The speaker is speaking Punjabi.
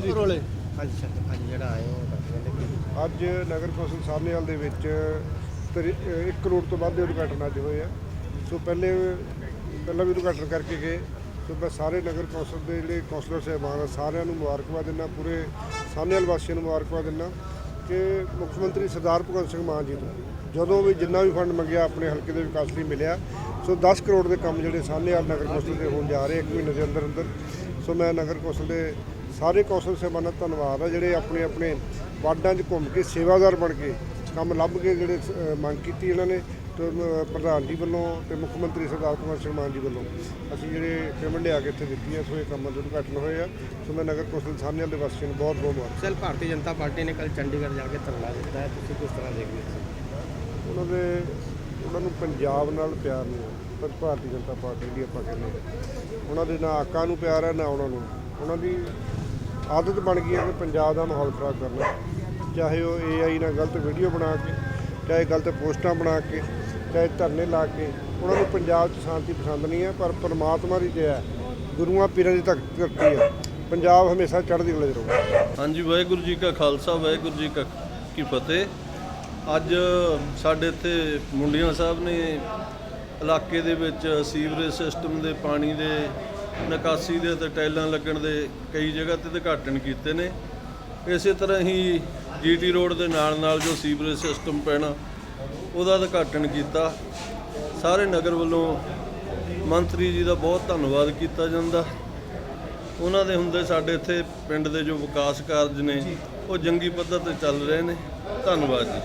ਜੀ। ਰੋਲੇ। ਅੱਜ ਸ਼ਕ- ਅੱਜ ਜਿਹੜਾ ਆਏ ਉਹ ਦੱਸ ਦਿੰਦੇ ਕਿ। ਅੱਜ ਨਗਰ ਕੌਂਸਲ ਸਾਹਨੇਵਾਲ ਦੇ ਵਿੱਚ 1 ਕਰੋੜ ਤੋਂ ਵੱਧ ਦੇ ਉਦਘਾਟਨ ਅੱਜ ਹੋਏ ਆ। ਸੋ ਪਹਿਲੇ ਪਹਿਲਾਂ ਵੀ ਉਦਘਾਟਨ ਕਰਕੇ ਗਏ। ਸੋ ਮੈਂ ਸਾਰੇ ਨਗਰ ਕੌਂਸਲ ਦੇ ਜਿਹੜੇ ਕੌਂਸਲਰ ਸਾਹਿਬਾਨ ਆ ਸਾਰਿਆਂ ਨੂੰ ਮੁਬਾਰਕਬਾਦ ਦਿੰਦਾ ਪੂਰੇ ਸਾਹਨੇਵਾਲ ਵਾਸੀਆਂ ਨੂੰ ਮੁਬਾਰਕਬਾਦ ਦਿੰਦਾ ਕਿ ਮੁੱਖ ਮੰਤਰੀ ਸਰਦਾਰ ਭਗਵੰਤ ਸਿੰਘ ਮਾਨ ਜੀ ਤੋਂ ਜਦੋਂ ਵੀ ਜਿੰਨਾ ਵੀ ਫੰਡ ਮੰਗਿਆ ਆਪਣੇ ਹਲਕੇ ਦੇ ਵਿਕਾਸ ਲਈ ਮਿਲਿਆ। ਸੋ 10 ਕਰੋੜ ਦੇ ਕੰਮ ਜਿਹੜੇ ਸਾਹਨੇਵਾਲ ਨਗਰ ਕੌਂਸਲ ਦੇ ਹੋਣ ਜਾ ਰਹੇ ਇੱਕ ਮਹੀਨੇ ਦੇ ਅੰਦਰ ਅੰਦਰ ਸੋ ਮੈਂ ਨਗਰ ਕੌਂਸਲ ਦੇ ਸਾਰੇ ਕੌਂਸਲ ਸਾਹਿਬਾਨਾਂ ਦਾ ਧੰਨਵਾਦ ਆ ਜਿਹੜੇ ਆਪਣੇ ਆਪਣੇ ਵਾਰਡਾਂ 'ਚ ਘੁੰਮ ਕੇ ਸੇਵਾਦਾਰ ਬਣ ਕੇ ਕੰਮ ਲੱਭ ਕੇ ਜਿਹੜੇ ਮੰਗ ਕੀਤੀ ਇਹਨਾਂ ਨੇ ਪ੍ਰਧਾਨ ਜੀ ਵੱਲੋਂ ਤੇ ਮੁੱਖ ਮੰਤਰੀ ਸਰਦਾਰ ਭਗਵੰਤ ਸਿੰਘ ਮਾਨ ਜੀ ਵੱਲੋਂ ਅਸੀਂ ਜਿਹੜੇ ਪੇਮੈਂਟ ਲਿਆ ਕੇ ਇੱਥੇ ਦਿੱਤੀ ਹੈ ਸੋ ਇਹ ਕੰਮਾਂ ਦੇ ਉਦਘਾਟਨ ਹੋਏ ਆ। ਸੋ ਮੈਂ ਨਗਰ ਕੌਂਸਲ ਸਾਹਨੇਵਾਲ ਦੇ ਵਾਸੀਆਂ ਨੂੰ ਬਹੁਤ ਬਹੁਤ ਮੁਬਾਰਕ ਸਰ ਭਾਰਤੀ ਜਨਤਾ ਪਾਰਟੀ ਨੇ ਕੱਲ ਚੰਡੀਗੜ੍ਹ ਜਾ ਕੇ ਧਰਨਾ ਦਿੱਤਾ ਹੈ ਤੁਸੀਂ ਕਿਸ ਤਰ੍ਹਾਂ ਦੇਖਦੇ ਹੋ ਉਹਨਾਂ ਦੇ ਉਹਨਾਂ ਨੂੰ ਪੰਜਾਬ ਨਾਲ ਪਿਆਰ ਨਹੀਂ ਹੈ ਪਰ ਭਾਰਤੀ ਜਨਤਾ ਪਾਰਟੀ ਦੀ ਆਪਾਂ ਕਹਿੰਦੇ। ਉਹਨਾਂ ਦੇ ਨਾ ਆਕਾ ਨੂੰ ਪਿਆਰ ਹੈ ਨਾ ਉਹਨਾਂ ਨੂੰ। ਉਹਨਾਂ ਦੀ ਆਦਤ ਬਣ ਗਈ ਹੈ ਕਿ ਪੰਜਾਬ ਦਾ ਮਾਹੌਲ ਖਰਾਬ ਕਰਨਾ। ਚਾਹੇ ਉਹ ਏਆਈ ਨਾਲ ਗਲਤ ਵੀਡੀਓ ਬਣਾ ਕੇ, ਚਾਹੇ ਗਲਤ ਪੋਸਟਾਂ ਬਣਾ ਕੇ, ਚਾਹੇ ਧਰਨੇ ਲਾ ਕੇ, ਉਹਨਾਂ ਨੂੰ ਪੰਜਾਬ 'ਚ ਸ਼ਾਂਤੀ ਪਸੰਦ ਨਹੀਂ ਹੈ, ਪਰ ਪਰਮਾਤਮਾ ਦੀ ਦਇਆ ਗੁਰੂਆਂ ਪੀਰਾਂ ਦੀ ਧਰ- ਧਰਤੀ ਹੈ। ਪੰਜਾਬ ਹਮੇਸ਼ਾ ਚੜ੍ਹਦੀ ਕਲਾ 'ਚ ਰਹੂਗਾ। ਹਾਂਜੀ, ਵਾਹਿਗੁਰੂ ਜੀ ਕਾ ਖਾਲਸਾ, ਵਾਹਿਗੁਰੂ ਜੀ ਕਾ ਕੀ ਫਤਿਹ। ਅੱਜ ਸਾਡੇ ਇੱਥੇ ਮੁੰਡੀਆਂ ਸਾਹਿਬ ਨੇ ਇਲਾਕੇ ਦੇ ਵਿੱਚ ਸੀਵਰੇਜ ਸਿਸਟਮ ਦੇ ਪਾਣੀ ਦੇ ਨਿਕਾਸੀ ਦੇ ਤੇ ਟਾਈਲਾਂ ਲੱਗਣ ਦੇ ਕਈ ਜਗ੍ਹਾ ਤੇ ਉਦਘਾਟਨ ਕੀਤੇ ਨੇ। ਇਸੇ ਤਰ੍ਹਾਂ ਹੀ ਜੀਟੀ ਰੋਡ ਦੇ ਨਾਲ ਨਾਲ ਜੋ ਸੀਵਰੇਜ ਸਿਸਟਮ ਪੈਣਾ, ਉਹਦਾ ਉਦਘਾਟਨ ਕੀਤਾ। ਸਾਰੇ ਨਗਰ ਵੱਲੋਂ ਮੰਤਰੀ ਜੀ ਦਾ ਬਹੁਤ ਧੰਨਵਾਦ ਕੀਤਾ ਜਾਂਦਾ। ਉਹਨਾਂ ਦੇ ਹੁੰਦੇ ਸਾਡੇ ਇੱਥੇ ਪਿੰਡ ਦੇ ਜੋ ਵਿਕਾਸ ਕਾਰਜ ਨੇ, ਉਹ ਜੰਗੀ ਪੱਧਰ ਤੇ ਚੱਲ ਰਹੇ ਨੇ। ਧੰਨਵਾਦ ਜੀ।